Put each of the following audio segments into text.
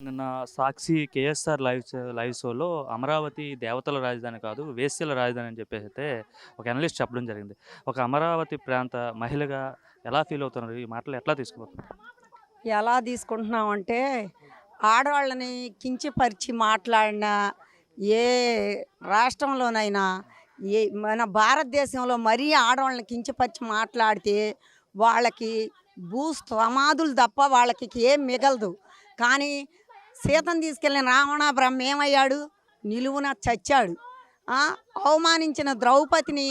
నిన్న Sakshi KSR live show- live షోలో అమరావతి దేవతల రాజధాని కాదు వేశ్యల రాజధాని అని చెప్పేసి అయితే ఒక అనలిస్ట్ చెప్పడం జరిగింది. ఒక అమరావతి ప్రాంత మహిళగా ఎలా ఫీల్ అవుతున్నారు? ఈ మాటలు ఎట్లా తీసుకుంటున్నారు ఎలా తీసుకుంటున్నామంటే ఆడవాళ్ళని కించపరిచి మాట్లాడిన ఏ రాష్ట్రంలోనైనా ఏ మన భారతదేశంలో మరీ ఆడవాళ్ళని కించపరిచి మాట్లాడితే వాళ్ళకి భూ సమాధులు తప్ప వాళ్ళకి ఏం మిగలదు. కానీ సీతను తీసుకెళ్ళిన రావణ బ్రహ్మ ఏమయ్యాడు? నిలువున చచ్చాడు. అవమానించిన ద్రౌపదిని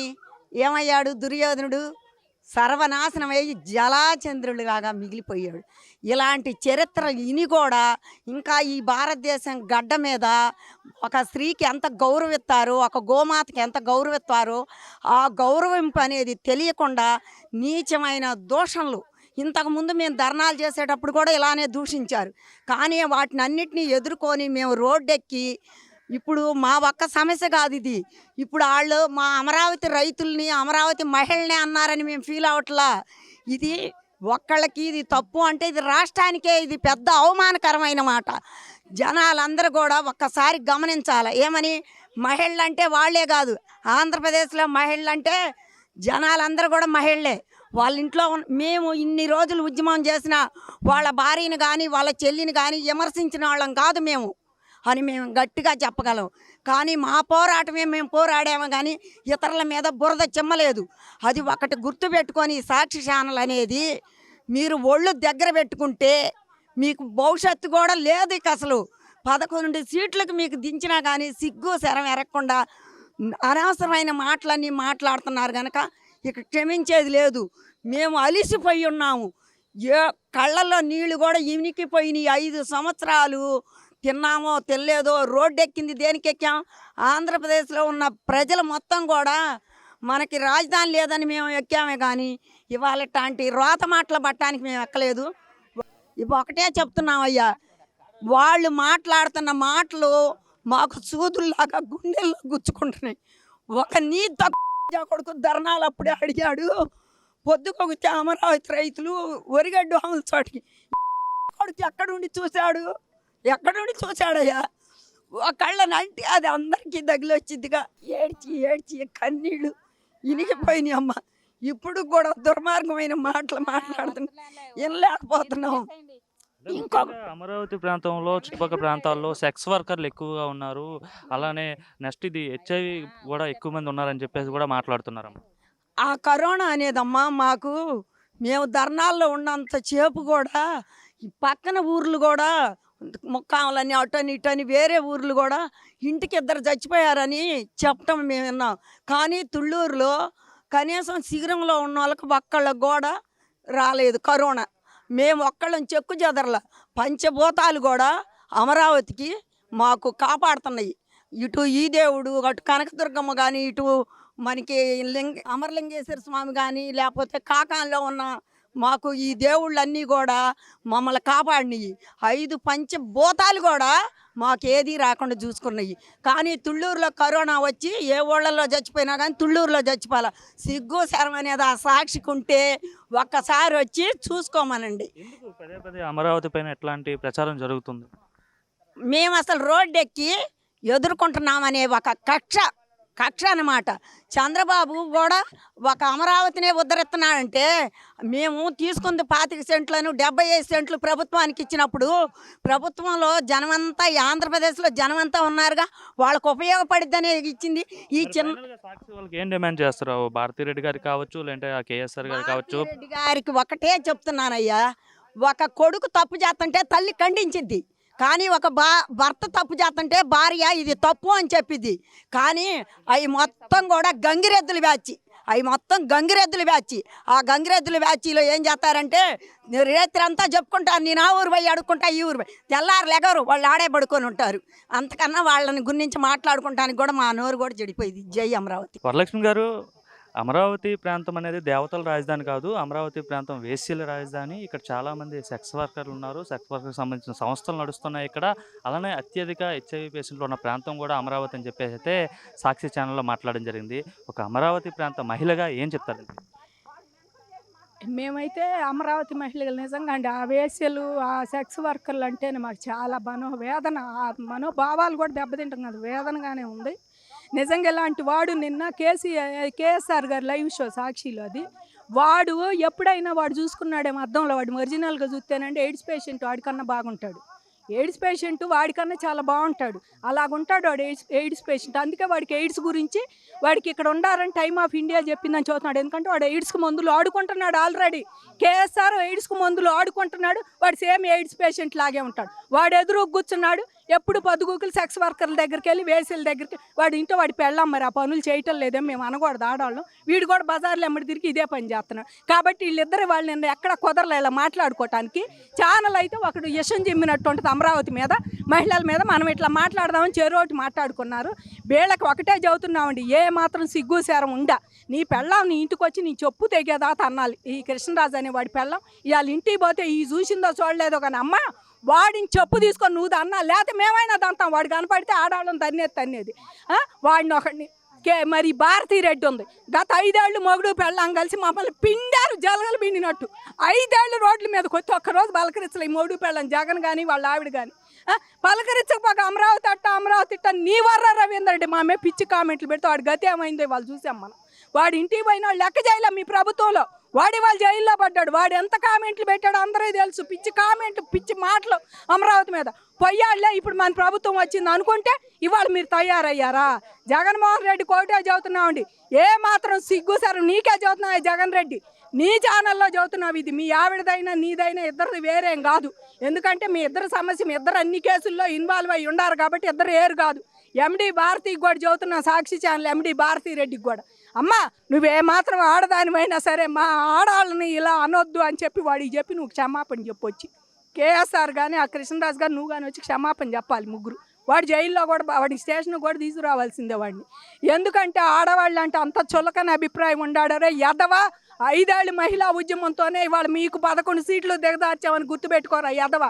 ఏమయ్యాడు దుర్యోధనుడు? సర్వనాశనమయ్యి జలాచంద్రుడిలాగా మిగిలిపోయాడు. ఇలాంటి చరిత్ర ఇని కూడా ఇంకా ఈ భారతదేశం గడ్డ మీద ఒక స్త్రీకి ఎంత గౌరవిస్తారో ఒక గోమాతకి ఎంత గౌరవిస్తారో ఆ గౌరవింపు అనేది తెలియకుండా నీచమైన దోషణలు ఇంతకుముందు మేము ధర్నాలు చేసేటప్పుడు కూడా ఇలానే దూషించారు. కానీ వాటిని అన్నిటినీ ఎదుర్కొని మేము రోడ్డెక్కి ఇప్పుడు మా ఒక్క సమస్య కాదు ఇది. ఇప్పుడు వాళ్ళు మా అమరావతి రైతుల్ని అమరావతి మహిళనే అన్నారని మేము ఫీల్ అవట్లా ఇది ఒక్కళ్ళకి ఇది తప్పు అంటే ఇది రాష్ట్రానికే ఇది పెద్ద అవమానకరమైన మాట. జనాలందరూ కూడా ఒక్కసారి గమనించాలి. ఏమని? మహిళలు అంటే వాళ్ళే కాదు. ఆంధ్రప్రదేశ్లో మహిళలు అంటే జనాలందరూ కూడా మహిళలే. వాళ్ళ ఇంట్లో మేము ఇన్ని రోజులు ఉద్యమం చేసిన వాళ్ళ భార్యని కానీ వాళ్ళ చెల్లిని కానీ విమర్శించిన వాళ్ళం కాదు మేము. అని మేము గట్టిగా చెప్పగలం. కానీ మా పోరాటమే మేము పోరాడాము కానీ ఇతరుల మీద బురద చెమ్మలేదు. అది ఒకటి గుర్తుపెట్టుకొని సాక్షి ఛానల్ అనేది మీరు ఒళ్ళు దగ్గర పెట్టుకుంటే మీకు భవిష్యత్తు కూడా లేదు ఇక అసలు. పదకొండు సీట్లకు మీకు దించినా కానీ సిగ్గు శరం ఎరగకుండా అనవసరమైన మాటలన్నీ మాట్లాడుతున్నారు కనుక ఇక క్షమించేది లేదు. మేము అలిసిపోయి ఉన్నాము. ఏ కళ్ళల్లో నీళ్ళు కూడా ఇనికిపోయినాయి. ఐదు సంవత్సరాలు తిన్నామో తెలియదో రోడ్డు ఎక్కింది దేనికి ఎక్కాం ఆంధ్రప్రదేశ్లో ఉన్న ప్రజలు మొత్తం కూడా మనకి రాజధాని లేదని మేము ఎక్కామే కానీ ఇవాళ ఇట్లాంటి రోత మాటలు పట్టడానికి మేము ఎక్కలేదు. ఇవి ఒకటే చెప్తున్నామయ్యా. వాళ్ళు మాట్లాడుతున్న మాటలు మాకు సూదుల్లాగా గుండెల్లో గుచ్చుకుంటున్నాయి. ఒక నీ తక్కువ కొడుకు ధర్నాలు అప్పుడే అడిగాడు పొద్దుకొగితే అమరావతి రైతులు ఒరిగడ్డు ఆముల చోటికి. కొడుకు ఎక్కడుండి చూశాడు? ఎక్కడుండి చూశాడయ్యా? ఒకళ్ళని అంటే అది అందరికీ తగిలొచ్చిందిగా ఏడ్చి ఏడ్చి కన్నీళ్ళు ఇనిగిపోయినాయి అమ్మ. ఇప్పుడు కూడా దుర్మార్గమైన మాటలు మాట్లాడుతున్నా వినలేకపోతున్నాం. ఇంకొక అమరావతి ప్రాంతంలో చుట్టుపక్కల ప్రాంతాల్లో సెక్స్ వర్కర్లు ఎక్కువగా ఉన్నారు. అలానే నెక్స్ట్ ఇది హెచ్ఐవి కూడా ఎక్కువ మంది ఉన్నారని చెప్పేసి కూడా మాట్లాడుతున్నారమ్మ. ఆ కరోనా అనేదమ్మా మాకు మేము ధర్నాల్లో ఉన్నంత సేపు కూడా పక్కన ఊర్లు కూడా ముక్కాములని అటని ఇటని వేరే ఊర్లు కూడా ఇంటికి ఇద్దరు చచ్చిపోయారని చెప్పటం మేము విన్నాం. కానీ తుళ్ళూరులో కనీసం శిఖరంలో ఉన్న వాళ్ళకి ఒక్కళ్ళకి కూడా రాలేదు కరోనా. మేము ఒక్కళ్ళం చెక్కు చెదరల. పంచభూతాలు కూడా అమరావతికి మాకు కాపాడుతున్నాయి. ఇటు ఈ దేవుడు అటు కనకదుర్గమ్మ కానీ ఇటు మనకి లింగ అమరలింగేశ్వర స్వామి కానీ లేకపోతే కాకాంలో ఉన్న మాకు ఈ దేవుళ్ళన్నీ కూడా మమ్మల్ని కాపాడినాయి ఐదు పంచభూతాలు కూడా మాకు ఏది రాకుండా చూసుకున్నాయి. కానీ తుళ్ళూరులో కరోనా వచ్చి ఏ ఊళ్ళల్లో చచ్చిపోయినా కానీ తుళ్ళూరులో చచ్చిపోవాల. సిగ్గు శరం అనేది ఆ సాక్షికి ఉంటే ఒక్కసారి వచ్చి చూసుకోమనండి. పదే పదే అమరావతి పైన ఎట్లాంటి ప్రచారం జరుగుతుంది? మేము అసలు రోడ్డు ఎక్కి ఎదుర్కొంటున్నామనే ఒక కక్ష కక్ష అన్నమాట. చంద్రబాబు కూడా ఒక అమరావతినే ఉద్ధరిస్తున్నాడంటే మేము తీసుకుంది పాతిక సెంట్లను డెబ్బై ఐదు సెంట్లు ప్రభుత్వానికి ఇచ్చినప్పుడు ప్రభుత్వంలో జనమంతా ఈ ఆంధ్రప్రదేశ్లో జనమంతా ఉన్నారుగా వాళ్ళకు ఉపయోగపడిద్దనే ఇచ్చింది. ఈ చిన్న ఏం డిమాండ్ చేస్తారు? భారతీ రెడ్డి గారికి కావచ్చు లేదంటే కేఎస్ఆర్ గారు కావచ్చు? రెడ్డి గారికి ఒకటే చెప్తున్నానయ్యా. ఒక కొడుకు తప్పు చేస్తుంటే తల్లి ఖండించింది కానీ ఒక బా భర్త తప్పు చేస్తుంటే భార్య ఇది తప్పు అని చెప్పింది కానీ అవి మొత్తం కూడా గంగిరెద్దులు బ్యాచి అవి మొత్తం గంగిరెద్దులు బ్యాచి ఆ గంగిరెద్దుల బ్యాచీలో ఏం చేస్తారంటే రేత్రి అంతా చెప్పుకుంటారు నేను ఆ ఊరు పోయి అడుక్కుంటా ఈ ఊరు పోయి తెల్లారు లెగరు వాళ్ళు ఆడే పడుకొని ఉంటారు. అంతకన్నా వాళ్ళని గురించి మాట్లాడుకుంటానికి కూడా మా నోరు కూడా చెడిపోయింది. జై అమరావతి. వరలక్ష్మి గారు అమరావతి ప్రాంతం అనేది దేవతల రాజధాని కాదు. అమరావతి ప్రాంతం వేశ్యల రాజధాని. ఇక్కడ చాలామంది సెక్స్ వర్కర్లు ఉన్నారు. సెక్స్ వర్కర్కి సంబంధించిన సంస్థలు నడుస్తున్నాయి ఇక్కడ. అలానే అత్యధిక హెచ్ఐవి పేషెంట్లు ఉన్న ప్రాంతం కూడా అమరావతి అని చెప్పేసి అయితే సాక్షి ఛానల్లో మాట్లాడడం జరిగింది. ఒక అమరావతి ప్రాంత మహిళగా ఏం చెప్తారండి మేమైతే అమరావతి మహిళలు నిజంగా అండి. ఆ వేశ్యలు ఆ సెక్స్ వర్కర్లు అంటేనే మాకు చాలా మనో వేదన ఆ మనోభావాలు కూడా దెబ్బతింటాం కదా వేదనగానే ఉంది. నిజంగా ఇలాంటి వాడు నిన్న కేసీఆర్ కేఎస్ఆర్ గారు లైవ్ షో సాక్షిలో అది. వాడు ఎప్పుడైనా వాడు చూసుకున్నాడేమో అర్థంలో వాడు ఒరిజినల్గా చూస్తేనంటే ఎయిడ్స్ పేషెంట్ వాడికన్నా బాగుంటాడు. ఎయిడ్స్ పేషెంట్ వాడికన్నా చాలా బాగుంటాడు. అలాగుంటాడు వాడు ఎయిడ్స్ ఎయిడ్స్ పేషెంట్. అందుకే వాడికి ఎయిడ్స్ గురించి వాడికి ఇక్కడ ఉండాలని టైమ్ ఆఫ్ ఇండియా చెప్పిందని చూస్తున్నాడు. ఎందుకంటే వాడు ఎయిడ్స్కి మందులు ఆడుకుంటున్నాడు ఆల్రెడీ. కేఎస్ఆర్ ఎయిడ్స్కి మందులు ఆడుకుంటున్నాడు. వాడు సేమ్ ఎయిడ్స్ పేషెంట్ లాగే ఉంటాడు. వాడు ఎదురు కూర్చున్నాడు. ఎప్పుడు పొద్దుగూకులు సెక్స్ వర్కర్ల దగ్గరికి వెళ్ళి వేసేల దగ్గరికి వాడి ఇంట్లో వాడి పెళ్ళాం మరి ఆ పనులు చేయటం లేదే మేము అనకూడదు ఆడవాళ్ళం. వీడు కూడా బజార్లో ఎమ్మడి తిరిగి ఇదే పని చేస్తున్నాడు. కాబట్టి వీళ్ళిద్దరు వాళ్ళు నిన్న ఎక్కడ కుదరలే ఇలా మాట్లాడుకోవటానికి ఛానల్ అయితే ఒకడు యశం చెమ్మినట్టు ఉంటుంది అమరావతి మీద. మహిళల మీద మనం ఇట్లా మాట్లాడదామని చెరోటి మాట్లాడుకున్నారు. వీళ్ళకి ఒకటే చదువుతున్నామండి ఏ మాత్రం సిగ్గు సేరం ఉండా. నీ పెళ్ళం నీ ఇంటికి వచ్చి నీ చెప్పు తెగేదా అన్నాలి ఈ కృష్ణరాజు అనే వాడి పెళ్ళం ఇవాళ ఇంటికి పోతే ఈ చూసిందో చూడలేదో కానీ అమ్మ వాడిని చెప్పు తీసుకొని నువ్వు అన్నా లేకపోతే మేమైనా దంతాం. వాడు కనపడితే ఆడవాళ్ళని తన్నేది తన్నేది. వాడిని ఒకడిని కే మరి భారతీ రెడ్డి ఉంది. గత ఐదేళ్ళు మొగుడు పెళ్ళాం కలిసి మమ్మల్ని పిండారు జలగలు పిండినట్టు. ఐదేళ్ళు రోడ్ల మీద కొత్త ఒక్కరోజు పలకరించలే మొగుడు పెళ్ళం. జగన్ కానీ వాళ్ళ ఆవిడ కానీ పలకరించకపోక అమరావతి అట్ట అమరావతి ఇట్ట నీ వర్ర రవీంద్ర రెడ్డి మా పిచ్చి కామెంట్లు పెడితే వాడి గతి ఏమైందో వాళ్ళు చూసాం మనం. వాడి ఇంటికి పోయిన వాళ్ళు లెక్క చేయలే మీ ప్రభుత్వంలో. వాడి వాళ్ళు జైల్లో పడ్డాడు. వాడు ఎంత కామెంట్లు పెట్టాడో అందరూ తెలుసు. పిచ్చి కామెంట్లు పిచ్చి మాటలు అమరావతి మీద. పొయ్యాళ్ళే ఇప్పుడు మన ప్రభుత్వం వచ్చింది అనుకుంటే ఇవాళ మీరు తయారయ్యారా? జగన్మోహన్ రెడ్డి కోటే చదువుతున్నామండి. ఏ మాత్రం సిగ్గు సార్ నీకే చదువుతున్నావు జగన్ రెడ్డి. నీ ఛానల్లో చదువుతున్నావు ఇది. మీ ఆవిడదైనా నీదైనా ఇద్దరిది వేరేం కాదు. ఎందుకంటే మీ ఇద్దరు సమస్య మీ ఇద్దరు అన్ని కేసుల్లో ఇన్వాల్వ్ అయి ఉండారు కాబట్టి ఇద్దరు ఏరు కాదు. ఎండి భారతికి కూడా చదువుతున్నా. సాక్షి ఛానల్ ఎండి భారతీ రెడ్డికి కూడా. అమ్మా నువ్వేమాత్రం ఆడదానిమైనా సరే మా ఆడవాళ్ళని ఇలా అనొద్దు అని చెప్పి వాడికి చెప్పి నువ్వు క్షమాపణ చెప్పొచ్చి. కేఎస్ఆర్ కానీ ఆ కృష్ణరాజు గారు నువ్వు కానీ వచ్చి క్షమాపణ చెప్పాలి ముగ్గురు. వాడు జైల్లో కూడా వాడి స్టేషన్ కూడా తీసుకురావాల్సిందే వాడిని. ఎందుకంటే ఆడవాళ్ళు అంటే అంత చులకని అభిప్రాయం ఉండాడరే ఎదవా ఐదేళ్ళు మహిళా ఉద్యమంతోనే ఇవాళ మీకు పదకొండు సీట్లు దిగదార్చామని గుర్తుపెట్టుకోరా ఎదవా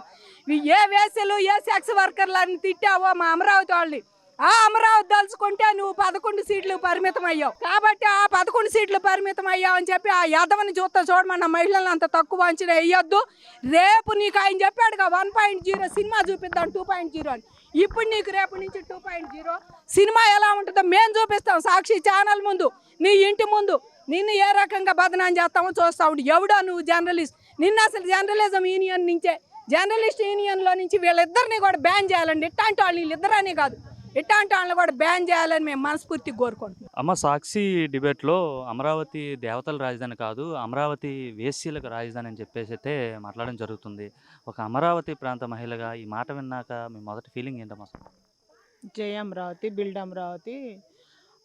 ఏ వేసలు ఏ సెక్స్ వర్కర్లని తిట్టావో మా అమరావతి వాళ్ళని. ఆ అమరావతి దలుచుకుంటే నువ్వు పదకొండు సీట్లు పరిమితం అయ్యావు కాబట్టి ఆ పదకొండు సీట్లు పరిమితం అయ్యావు అని చెప్పి ఆ యాదవని చూస్తా చూడమన్న మహిళలను అంత తక్కువ అంచనా వేయొద్దు. రేపు నీకు ఆయన చెప్పాడుగా వన్ పాయింట్ జీరో సినిమా చూపిద్దాం టూ పాయింట్ జీరో అని. ఇప్పుడు నీకు రేపు నుంచి టూ పాయింట్ జీరో. సినిమా ఎలా ఉంటుందో మేము చూపిస్తాం సాక్షి ఛానల్ ముందు నీ ఇంటి ముందు. నిన్ను ఏ రకంగా బదనాం చేస్తామో చూస్తా ఉండు. ఎవడో నువ్వు జర్నలిస్ట్. నిన్న అసలు జర్నలిజం యూనియన్ నుంచే జర్నలిస్ట్ యూనియన్లో నుంచి వీళ్ళిద్దరిని కూడా బ్యాన్ చేయాలండి. ఇట్లాంటి వాళ్ళు వీళ్ళిద్దరనే కాదు. ఇట్లాంటి వాళ్ళని కూడా బ్యాన్ చేయాలని మేము మనస్ఫూర్తిగా కోరుకుంటున్నాం. అమ్మ సాక్షి డిబేట్లో అమరావతి దేవతల రాజధాని కాదు అమరావతి వేశ్యలకు రాజధాని అని చెప్పేసి అయితే మాట్లాడడం జరుగుతుంది. ఒక అమరావతి ప్రాంత మహిళగా ఈ మాట విన్నాక మీ మొదటి ఫీలింగ్ ఏంటమ్మా? జయ అమరావతి బిల్డ్ అమరావతి.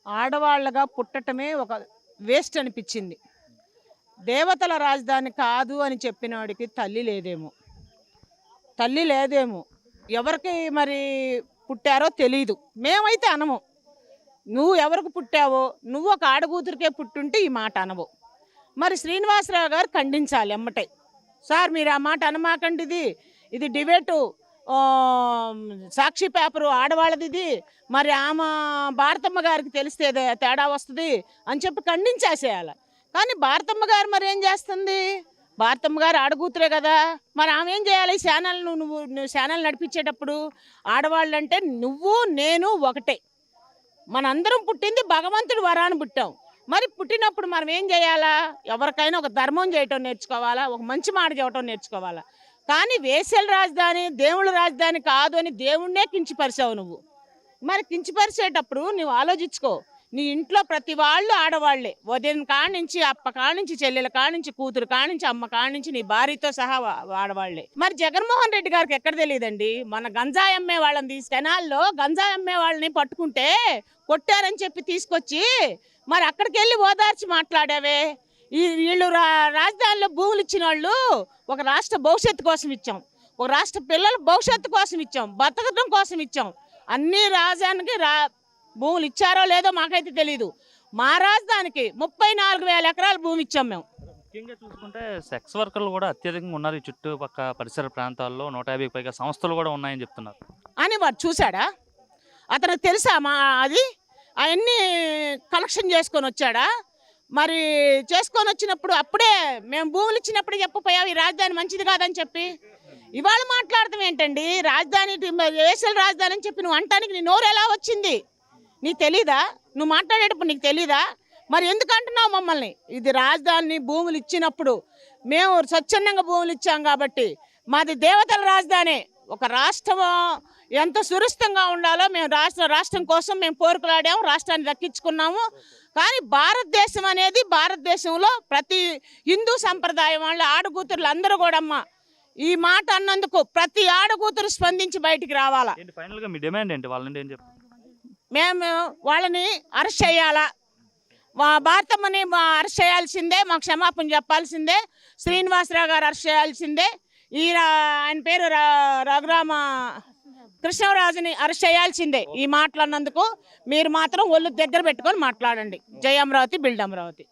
ఆడవాళ్ళగా పుట్టటమే ఒక వేస్ట్ అనిపించింది. దేవతల రాజధాని కాదు అని చెప్పినవాడికి తల్లి లేదేమో. తల్లి లేదేమో. ఎవరికి మరి పుట్టారో తెలీదు. మేమైతే అనము. నువ్వు ఎవరికి పుట్టావో? నువ్వు ఒక ఆడకూతురికే పుట్టుంటే ఈ మాట అనవు. మరి శ్రీనివాసరావు గారు ఖండించాలి ఎమ్మటే. సార్ మీరు ఆ మాట అనమాకండి ఇది. ఇది డిబేటు సాక్షి పేపరు ఆడవాళ్ళది ఇది. మరి ఆమె భారతమ్మ గారికి తెలిస్తే తేడా వస్తుంది అని చెప్పి ఖండించేసేయాలి. కానీ భారతమ్మ గారు మరి ఏం చేస్తుంది? భారతమ్మ గారు ఆడకూతురే కదా. మరి ఆమె ఏం చేయాలి? ఈ ఛానల్ నువ్వు నువ్వు నువ్వు ఛానల్ నడిపించేటప్పుడు ఆడవాళ్ళు అంటే నువ్వు నేను ఒకటే. మనందరం పుట్టింది భగవంతుడి వరాన్ని పుట్టాం. మరి పుట్టినప్పుడు మనం ఏం చేయాలా? ఎవరికైనా ఒక ధర్మం చేయటం నేర్చుకోవాలా? ఒక మంచి మాట చెప్పటం నేర్చుకోవాలా? కానీ వేసల రాజధాని దేవుళ్ళ రాజధాని కాదు అని దేవుణ్ణే కించిపరిచావు నువ్వు. మరి కించిపరిచేటప్పుడు నువ్వు ఆలోచించుకో. నీ ఇంట్లో ప్రతి వాళ్ళు ఆడవాళ్ళే ఉదయం కాడ నుంచి అప్ప కాడ నుంచి చెల్లెల కాడ నుంచి కూతురు కాడ నుంచి అమ్మ కాడ నుంచి నీ భార్యతో సహా ఆడవాళ్ళే మరి జగన్మోహన్ రెడ్డి గారికి ఎక్కడ తెలియదండి? మన గంజాయి అమ్మే వాళ్ళని తీసి జనాల్లో గంజాయి అమ్మే వాళ్ళని పట్టుకుంటే కొట్టారని చెప్పి తీసుకొచ్చి మరి అక్కడికి వెళ్ళి ఓదార్చి మాట్లాడావే? ఈ వీళ్ళు రా రాజధానిలో భూములు ఇచ్చిన వాళ్ళు ఒక రాష్ట్ర భవిష్యత్తు కోసం ఇచ్చాం. ఒక రాష్ట్ర పిల్లల భవిష్యత్తు కోసం ఇచ్చాం. బతకడం కోసం ఇచ్చాం. అన్ని రాజానికి రా భూములు ఇచ్చారో లేదో మాకైతే తెలియదు మా రాజధానికి ముప్పై నాలుగు వేల ఎకరాల భూమి ఇచ్చాం మేము. ముఖ్యంగా చూసుకుంటే సెక్స్ వర్కర్లు కూడా అత్యధికంగా ఉన్నారు ఈ చుట్టుపక్క పరిసర ప్రాంతాల్లో. నూట యాభైకి పైగా సంస్థలు కూడా ఉన్నాయని చెప్తున్నారు. అని వాడు చూశాడా? అతనికి తెలుసా మా అది? అవన్నీ కలెక్షన్ చేసుకొని వచ్చాడా? మరి చేసుకొని వచ్చినప్పుడు అప్పుడే మేము భూములు ఇచ్చినప్పుడు చెప్పపోయావు ఈ రాజధాని మంచిది కాదని చెప్పి. ఇవాళ మాట్లాడతాం ఏంటండి? రాజధాని వేసల రాజధాని అని చెప్పి నువ్వు అంటానికి నీ నోరు ఎలా వచ్చింది? నీకు తెలీదా? నువ్వు మాట్లాడేటప్పుడు నీకు తెలీదా? మరి ఎందుకు అంటున్నావు మమ్మల్ని? ఇది రాజధాని భూములు ఇచ్చినప్పుడు మేము స్వచ్ఛందంగా భూములు ఇచ్చాం కాబట్టి మాది దేవతల రాజధాని. ఒక రాష్ట్రం ఎంత సురక్షితంగా ఉండాలో మేము రాష్ట్ర రాష్ట్రం కోసం మేము పోరుకులాడాము రాష్ట్రాన్ని దక్కించుకున్నాము కానీ భారతదేశం అనేది భారతదేశంలో ప్రతి హిందూ సంప్రదాయం వాళ్ళ ఆడకూతురులు అందరూ కూడా అమ్మ ఈ మాట అన్నందుకు ప్రతి ఆడగూతురు స్పందించి బయటికి రావాలా. ఫైనల్గా మీ డిమాండ్ ఏంటి? వాళ్ళని ఏం చెప్తారు? మేము వాళ్ళని అరెస్ట్ చేయాలా? మా భారతమ్మని మా అరెస్ట్ చేయాల్సిందే మా క్షమాపణ చెప్పాల్సిందే శ్రీనివాసరావు గారు అరెస్ట్ చేయాల్సిందే. ఈ ఆయన పేరు రఘురామ కృష్ణరాజుని అరెస్ట్ చేయాల్సిందే ఈ మాట్లాడినందుకు మీరు మాత్రం ఒళ్ళు దగ్గర పెట్టుకొని మాట్లాడండి. జయ అమరావతి బిల్డ్ అమరావతి.